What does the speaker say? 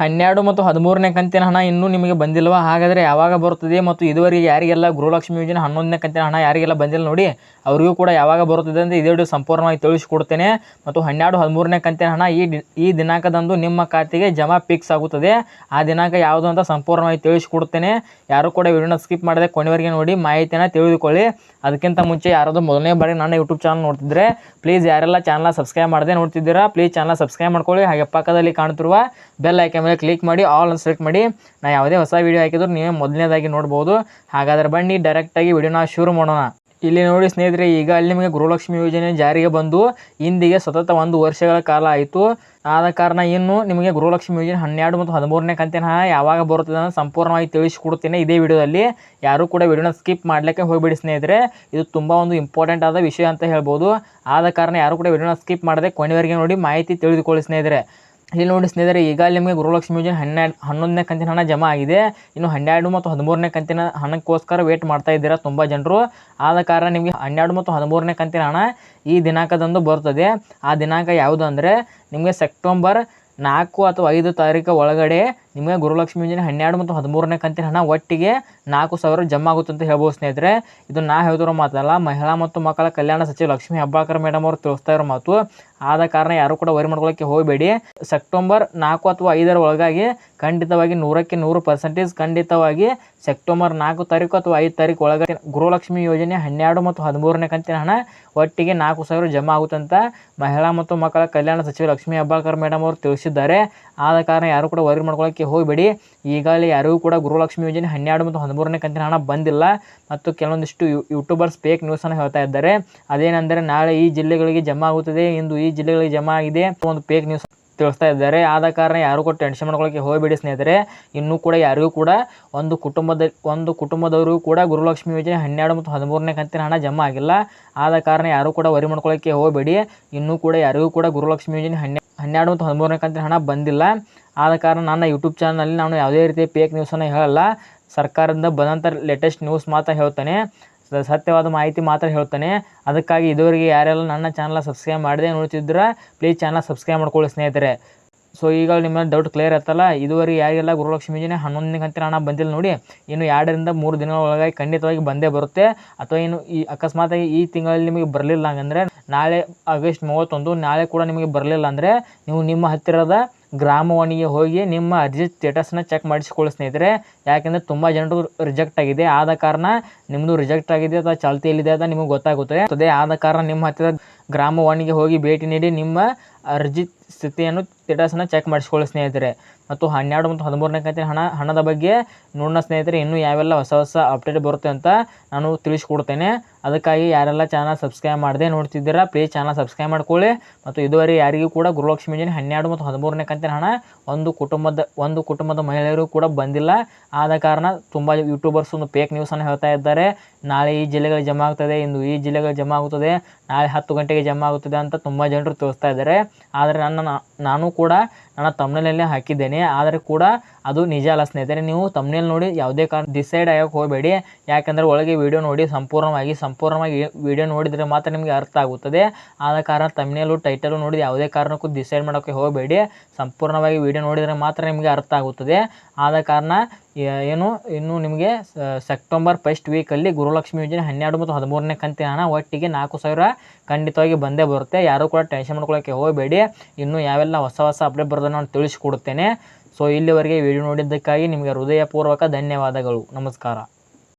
ಹನ್ನೆರಡು ಮತ್ತು ಹದಿಮೂರನೇ ಕಂತಿನ ಹಣ ಇನ್ನೂ ನಿಮಗೆ ಬಂದಿಲ್ವ? ಹಾಗಾದರೆ ಯಾವಾಗ ಬರುತ್ತದೆ ಮತ್ತು ಇದುವರೆಗೆ ಯಾರಿಗೆಲ್ಲ ಗೃಹಲಕ್ಷ್ಮಿ ಯೋಜನೆ ಹನ್ನೊಂದನೇ ಕಂತಿನ ಹಣ ಯಾರಿಗೆಲ್ಲ ಬಂದಿಲ್ಲ ನೋಡಿ, ಅವರಿಗೂ ಕೂಡ ಯಾವಾಗ ಬರುತ್ತದೆ ಅಂತ ಇದೇ ಸಂಪೂರ್ಣವಾಗಿ ತಿಳಿಸಿಕೊಡ್ತೇನೆ. ಮತ್ತು ಹನ್ನೆರಡು ಹದಿಮೂರನೇ ಕಂತಿನ ಹಣ ಈ ಈ ದಿನಾಂಕದಂದು ನಿಮ್ಮ ಖಾತೆಗೆ ಜಮಾ ಫಿಕ್ಸ್ ಆಗುತ್ತದೆ. ಆ ದಿನಾಂಕ ಯಾವುದು ಅಂತ ಸಂಪೂರ್ಣವಾಗಿ ತಿಳಿಸಿಕೊಡ್ತೇನೆ. ಯಾರು ಕೂಡ ವಿಡಿಯೋನ ಸ್ಕಿಪ್ ಮಾಡದೆ ಕೊನೆವರೆಗೆ ನೋಡಿ ಮಾಹಿತಿಯನ್ನು ತಿಳಿದುಕೊಳ್ಳಿ. ಅದಕ್ಕಿಂತ ಮುಂಚೆ ಯಾರಾದರೂ ಮೊದಲನೇ ಬಾರಿ ನನ್ನ ಯೂಟ್ಯೂಬ್ ಚಾನಲ್ ನೋಡ್ತಿದ್ರೆ ಪ್ಲೀಸ್ ಯಾರೆಲ್ಲ ಚಾನಲ್ ಸಬ್ಸ್ಕ್ರೈಬ್ ಮಾಡದೆ ನೋಡ್ತಿದ್ದೀರಾ ಪ್ಲೀಸ್ ಚಾನಲ್ ಸಬ್ಸ್ಕ್ರೈಬ್ ಮಾಡ್ಕೊಳ್ಳಿ. ಹಾಗೆ ಪಕ್ಕದಲ್ಲಿ ಕಾಣ್ತಿರುವ ಬೆಲ್ ಐಕನ್ ಮೇಲೆ ಕ್ಲಿಕ್ ಮಾಡಿ ಆಲ್ ಅನ್ನು ಸೆಲೆಕ್ಟ್ ಮಾಡಿ. ನಾ ಯಾವುದೇ ಹೊಸ ವೀಡಿಯೋ ಹಾಕಿದ್ರು ನೀವೇ ಮೊದಲನೇದಾಗಿ ನೋಡ್ಬೋದು. ಹಾಗಾದ್ರೆ ಬನ್ನಿ ಡೈರೆಕ್ಟಾಗಿ ವಿಡಿಯೋನ ಶುರು ಮಾಡೋಣ. ಇಲ್ಲಿ ನೋಡಿ ಸ್ನೇಹಿತರೆ, ಈಗ ಅಲ್ಲಿ ನಿಮಗೆ ಗೃಹಲಕ್ಷ್ಮಿ ಯೋಜನೆ ಜಾರಿಗೆ ಬಂದು ಇಂದಿಗೆ ಸತತ ಒಂದು ವರ್ಷಗಳ ಕಾಲ ಆಯಿತು. ಆದ ಕಾರಣ ಇನ್ನು ನಿಮಗೆ ಗೃಹಲಕ್ಷ್ಮಿ ಯೋಜನೆ ಹನ್ನೆರಡು ಮತ್ತು ಹದಿಮೂರನೇ ಕಂತಿನ ಯಾವಾಗ ಬರುತ್ತದೆ ಅಂತ ಸಂಪೂರ್ಣವಾಗಿ ತಿಳಿಸಿಕೊಡ್ತೇನೆ ಇದೇ ವಿಡಿಯೋದಲ್ಲಿ. ಯಾರು ಕೂಡ ವಿಡಿಯೋನ ಸ್ಕಿಪ್ ಮಾಡಲಿಕ್ಕೆ ಹೋಗಿಬಿಡಿ ಸ್ನೇಹಿತರೆ. ಇದು ತುಂಬ ಒಂದು ಇಂಪಾರ್ಟೆಂಟ್ ಆದ ವಿಷಯ ಅಂತ ಹೇಳ್ಬೋದು. ಆದ ಕಾರಣ ಯಾರು ಕೂಡ ವಿಡಿಯೋನ ಸ್ಕಿಪ್ ಮಾಡದೆ ಕೊನೆವರೆಗೆ ನೋಡಿ ಮಾಹಿತಿ ತಿಳಿದುಕೊಳ್ಳಿ ಸ್ನೇಹಿತರೆ. ಇಲ್ಲಿ ನೋಡಿ ಸ್ನೇಹಿತರೆ ಈಗ ನಿಮಗೆ ಗೃಹಲಕ್ಷ್ಮಿ ಯೋಜನೆ ಹನ್ನೆರಡು, ಹನ್ನೊಂದನೇ ಕಂತಿನ ಹಣ ಜಮಾ ಆಗಿದೆ. ಇನ್ನು ಹನ್ನೆರಡು ಮತ್ತು ಹದಿಮೂರನೇ ಕಂತಿನ ಹಣಕ್ಕೋಸ್ಕರ ವೇಟ್ ಮಾಡ್ತಾ ಇದ್ದೀರಾ ತುಂಬ ಜನರು. ಆದ ಕಾರಣ ನಿಮಗೆ ಹನ್ನೆರಡು ಮತ್ತು ಹದಿಮೂರನೇ ಕಂತಿನ ಹಣ ಈ ದಿನಾಂಕದಂದು ಬರ್ತದೆ ಆ ದಿನಾಂಕ ಯಾವುದು ಅಂದರೆ, ನಿಮಗೆ ಸೆಪ್ಟೆಂಬರ್ ನಾಲ್ಕು ಅಥವಾ ಐದು ತಾರೀಕು ಒಳಗಡೆ ನಿಮಗೆ ಗುರುಲಕ್ಷ್ಮಿ ಯೋಜನೆ ಹನ್ನೆರಡು ಮತ್ತು ಹದಿಮೂರನೇ ಕಂತಿನ ಹಣ ಒಟ್ಟಿಗೆ ನಾಲ್ಕು ಸಾವಿರ ಜಮಾ ಆಗುತ್ತೆ ಅಂತ ಹೇಳ್ಬೋದು ಸ್ನೇಹಿತರೆ. ಇದು ನಾ ಹೇಳಿದಿರೋ ಮಾತಲ್ಲ, ಮಹಿಳಾ ಮತ್ತು ಮಕ್ಕಳ ಕಲ್ಯಾಣ ಸಚಿವ ಲಕ್ಷ್ಮಿ ಹೆಬ್ಬಾಳ್ಕರ್ ಮೇಡಮ್ ಅವರು ತಿಳಿಸ್ತಾ ಇರೋ ಮಾತು. ಆದ ಕಾರಣ ಯಾರು ಕೂಡ ವರಿ ಮಾಡ್ಕೊಳ್ಳೋಕ್ಕೆ ಹೋಗಬೇಡಿ. ಸೆಪ್ಟೆಂಬರ್ ನಾಲ್ಕು ಅಥವಾ ಐದರ ಒಳಗಾಗಿ ಖಂಡಿತವಾಗಿ ನೂರಕ್ಕೆ ನೂರು ಪರ್ಸೆಂಟೇಜ್ ಖಂಡಿತವಾಗಿ ಸೆಪ್ಟೆಂಬರ್ ನಾಲ್ಕು ತಾರೀಕು ಅಥವಾ ಐದು ತಾರೀಕು ಒಳಗೆ ಗೃಹಲಕ್ಷ್ಮಿ ಯೋಜನೆ ಹನ್ನೆರಡು ಮತ್ತು ಹದಿಮೂರನೇ ಕಂತಿನ ಹಣ ಒಟ್ಟಿಗೆ ನಾಲ್ಕು ಸಾವಿರ ಜಮಾ ಆಗುತ್ತಂತ ಮಹಿಳಾ ಮತ್ತು ಮಕ್ಕಳ ಕಲ್ಯಾಣ ಸಚಿವ ಲಕ್ಷ್ಮಿ ಹೆಬ್ಬಾಳ್ಕರ್ ಮೇಡಮ್ ಅವರು ತಿಳಿಸಿದ್ದಾರೆ. ಆದ ಕಾರಣ ಯಾರು ಕೂಡ ವರಿ ಮಾಡ್ಕೊಳ್ಳೋಕ್ಕೆ ಹೋಗಬೇಡಿ. ಈಗಾಗಲೇ ಯಾರಿಗೂ ಕೂಡ ಗುರುಲಕ್ಷ್ಮಿ ಯೋಜನೆ ಹನ್ನೆರಡು ಮತ್ತು ಹದಿಮೂರನೇ ಕಂತಿನ ಹಣ ಬಂದಿಲ್ಲ. ಮತ್ತು ಕೆಲವೊಂದಿಷ್ಟು ಯು ಯೂಟ್ಯೂಬರ್ಸ್ ಫೇಕ್ ನ್ಯೂಸನ್ನು ಹೇಳ್ತಾ ಇದ್ದಾರೆ. ಅದೇನೆಂದರೆ ನಾಳೆ ಈ ಜಿಲ್ಲೆಗಳಿಗೆ ಜಮಾ ಆಗುತ್ತದೆ. ಇಂದು ಈ ಜಿಲ್ಲೆಗಳಿಗೆ ಜಮಾ ಆಗಿದೆ ಒಂದು ಫೇಕ್ ನ್ಯೂಸ್ ತಿಳಿಸ್ತಾ ಇದ್ದಾರೆ. ಆದ ಕಾರಣ ಯಾರು ಕೂಡ ಟೆನ್ಷನ್ ಮಾಡ್ಕೊಳ್ಳೋಕ್ಕೆ ಹೋಗಬೇಡಿ ಸ್ನೇಹಿತರೆ. ಇನ್ನೂ ಕೂಡ ಯಾರಿಗೂ ಕೂಡ ಒಂದು ಕುಟುಂಬದ, ಒಂದು ಕುಟುಂಬದವರು ಕೂಡ ಗುರುಲಕ್ಷ್ಮಿ ಯೋಜನೆ ಹನ್ನೆರಡು ಮತ್ತು ಹದಿಮೂರನೇ ಕಂತಿನ ಹಣ ಜಮಾ ಆಗಿಲ್ಲ. ಆದ ಕಾರಣ ಯಾರು ಕೂಡ ವರಿ ಮಾಡ್ಕೊಳ್ಳೋಕ್ಕೆ ಹೋಗಬೇಡಿ. ಇನ್ನೂ ಕೂಡ ಯಾರಿಗೂ ಕೂಡ ಗುರುಲಕ್ಷ್ಮಿ ಯೋಜನೆ ಹನ್ನೆ, ಹನ್ನೆರಡು ಮತ್ತು ಹದಿಮೂರನೇ ಕಂತಿನ ಹಣ ಬಂದಿಲ್ಲ. ಆದ ಕಾರಣ ನನ್ನ ಯೂಟ್ಯೂಬ್ ಚಾನಲ್ನಲ್ಲಿ ನಾನು ಯಾವುದೇ ರೀತಿಯ ಪೇಕ್ ನ್ಯೂಸನ್ನು ಹೇಳಲ್ಲ. ಸರ್ಕಾರದಿಂದ ಬಂದಂಥ ಲೇಟೆಸ್ಟ್ ನ್ಯೂಸ್ ಮಾತ್ರ ಹೇಳ್ತಾನೆ. ಸತ್ಯವಾದ ಮಾಹಿತಿ ಮಾತ್ರ ಹೇಳ್ತಾನೆ. ಅದಕ್ಕಾಗಿ ಇದುವರೆಗೆ ಯಾರೆಲ್ಲ ನನ್ನ ಚಾನಲ್ ಸಬ್ಸ್ಕ್ರೈಬ್ ಮಾಡಿದೆ ನೋಡ್ತಿದ್ರೆ ಪ್ಲೀಸ್ ಚಾನಲ್ ಸಬ್ಸ್ಕ್ರೈಬ್ ಮಾಡ್ಕೊಳ್ಳಿ ಸ್ನೇಹಿತರೆ. ಸೊ ಈಗ ನಿಮ್ಮ ಡೌಟ್ ಕ್ಲಿಯರ್ ಆಯ್ತಲ್ಲ, ಇದುವರೆಗೆ ಯಾರಿಗೆಲ್ಲ ಗುರುಲಕ್ಷ್ಮಿ ಜನ ಹನ್ನೊಂದನೇ ಗಂಟೆ ಹಣ ಬಂದಿಲ್ಲ ನೋಡಿ, ಇನ್ನು ಎರಡರಿಂದ ಮೂರು ದಿನ ಒಳಗಾಗಿ ಖಂಡಿತವಾಗಿ ಬಂದೇ ಬರುತ್ತೆ. ಅಥವಾ ಇನ್ನು ಈ ಅಕಸ್ಮಾತಾಗಿ ಈ ತಿಂಗಳಲ್ಲಿ ನಿಮಗೆ ಬರಲಿಲ್ಲ ಹಂಗಂದ್ರೆ ನಾಳೆ ಆಗಸ್ಟ್ ಮೂವತ್ತೊಂದು, ನಾಳೆ ಕೂಡ ನಿಮಗೆ ಬರಲಿಲ್ಲ ಅಂದರೆ ನೀವು ನಿಮ್ಮ ಹತ್ತಿರದ ಗ್ರಾಮವಾಣಿಗೆ ಹೋಗಿ ನಿಮ್ಮ ಅರ್ಜಿ ಸ್ಟೇಟಸ್ನ ಚೆಕ್ ಮಾಡಿಸಿಕೊಳ್ಳಿ ಸ್ನೇಹಿತರೆ, ಯಾಕೆಂದರೆ ತುಂಬ ಜನರು ರಿಜೆಕ್ಟ್ ಆಗಿದೆ. ಆದ ಕಾರಣ ನಿಮ್ಮದು ರಿಜೆಕ್ಟ್ ಆಗಿದೆ ಅಥವಾ ಚಾಲ್ತಿಯಲ್ಲಿದೆ ಅಂತ ನಿಮಗೆ ಅದೇ ಆದ ಕಾರಣ ನಿಮ್ಮ ಹತ್ತಿರ ಗ್ರಾಮವಾಣಿಗೆ ಹೋಗಿ ಭೇಟಿ ನೀಡಿ ನಿಮ್ಮ ಅರ್ಜಿ ಸ್ಥಿತಿಯನ್ನು ಸ್ಟೇಟಸನ್ನು ಚೆಕ್ ಮಾಡಿಸ್ಕೊಳ್ಳಿ ಸ್ನೇಹಿತರೆ. ಮತ್ತು ಹನ್ನೆರಡು ಮತ್ತು ಹದಿಮೂರನೇ ಕಂತಿನ ಹಣ, ಹಣದ ಬಗ್ಗೆ ನೋಡೋಣ ಸ್ನೇಹಿತರೆ, ಇನ್ನೂ ಯಾವೆಲ್ಲ ಹೊಸ ಹೊಸ ಅಪ್ಡೇಟ್ ಬರುತ್ತೆ ಅಂತ ನಾನು ತಿಳಿಸ್ಕೊಡ್ತೇನೆ. ಅದಕ್ಕಾಗಿ ಯಾರೆಲ್ಲ ಚಾನಲ್ ಸಬ್ಸ್ಕ್ರೈಬ್ ಮಾಡದೆ ನೋಡ್ತಿದ್ದೀರಾ ಪ್ಲೀಸ್ ಚಾನಲ್ ಸಬ್ಸ್ಕ್ರೈಬ್ ಮಾಡ್ಕೊಳ್ಳಿ. ಮತ್ತು ಇದುವರೆ ಯಾರಿಗೂ ಕೂಡ ಗೃಹಲಕ್ಷ್ಮಿ ಯೋಜನೆ ಹನ್ನೆರಡು ಮತ್ತು ಹದಿಮೂರನೇ ಕಂತಿನ ಹಣ ಒಂದು ಕುಟುಂಬದ ಒಂದು ಕುಟುಂಬದ ಮಹಿಳೆಯರು ಕೂಡ ಬಂದಿಲ್ಲ. ಆದ ಕಾರಣ ತುಂಬ ಯೂಟ್ಯೂಬರ್ಸ್ ಒಂದು ಫೇಕ್ ನ್ಯೂಸನ್ನು ಹೇಳ್ತಾ ಇದ್ದಾರೆ. ನಾಳೆ ಈ ಜಿಲ್ಲೆಗಳಿಗೆ ಜಮಾ ಆಗ್ತದೆ, ಇಂದು ಈ ಜಿಲ್ಲೆಗಳಿಗೆ ಜಮಾ ಆಗುತ್ತದೆ ನಾಳೆ ಹತ್ತು ಗಂಟೆಗೆ ಜಮಾ ಆಗುತ್ತದೆ ಅಂತ ತುಂಬ ಜನರು ತೋರಿಸ್ತಾ ಇದ್ದಾರೆ. ಆದರೆ ನನ್ನ ನಾನು ಕೂಡ ನನ್ನ ತಮ್ಮನೇಲಲ್ಲೇ ಹಾಕಿದ್ದೇನೆ. ಆದರೆ ಕೂಡ ಅದು ನಿಜ ಅಲ್ಲ ಸ್ನೇಹಿತರೆ, ನೀವು ತಮ್ಮನೇಲಿ ನೋಡಿ ಯಾವುದೇ ಕಾರಣ ಡಿಸೈಡ್ ಆಗೋಕ್ಕೆ ಹೋಗಬೇಡಿ. ಯಾಕಂದರೆ ಒಳಗೆ ವಿಡಿಯೋ ನೋಡಿ ಸಂಪೂರ್ಣವಾಗಿ ಸಂಪೂರ್ಣವಾಗಿ ವಿಡಿಯೋ ನೋಡಿದರೆ ಮಾತ್ರ ನಿಮಗೆ ಅರ್ಥ ಆಗುತ್ತದೆ. ಆದ ಕಾರಣ ತಮ್ನೇಲು ಟೈಟಲು ನೋಡಿ ಯಾವುದೇ ಕಾರಣಕ್ಕೂ ಡಿಸೈಡ್ ಮಾಡೋಕ್ಕೆ ಹೋಗಬೇಡಿ. ಸಂಪೂರ್ಣವಾಗಿ ವಿಡಿಯೋ ನೋಡಿದರೆ ಮಾತ್ರ ನಿಮಗೆ ಅರ್ಥ ಆಗುತ್ತದೆ. ಆದ ಕಾರಣ ಏನು, ಇನ್ನು ನಿಮಗೆ ಸೆಪ್ಟೆಂಬರ್ ಫಸ್ಟ್ ವೀಕಲ್ಲಿ ಗುರುಲಕ್ಷ್ಮಿ ಯೋಜನೆ ಹನ್ನೆರಡು ಮತ್ತು ಹದಿಮೂರನೇ ಕಂತಿನ ಹಣ ಒಟ್ಟಿಗೆ ನಾಲ್ಕು ಸಾವಿರ ಖಂಡಿತವಾಗಿ ಬಂದೇ ಬರುತ್ತೆ. ಯಾರೂ ಕೂಡ ಟೆನ್ಷನ್ ಮಾಡ್ಕೊಳ್ಳೋಕ್ಕೆ ಹೋಗಬೇಡಿ. ಇನ್ನು ಯಾವೆಲ್ಲ ಹೊಸ ಹೊಸ ಅಪ್ಡೇಟ್ ಬರೋದನ್ನು ನಾನು ತಿಳಿಸ್ಕೊಡುತ್ತೇನೆ ಸೊ ಇಲ್ಲಿವರೆಗೆ ವಿಡಿಯೋ ನೋಡಿದ್ದಕ್ಕಾಗಿ ನಿಮಗೆ ಹೃದಯಪೂರ್ವಕ ಧನ್ಯವಾದಗಳು. ನಮಸ್ಕಾರ.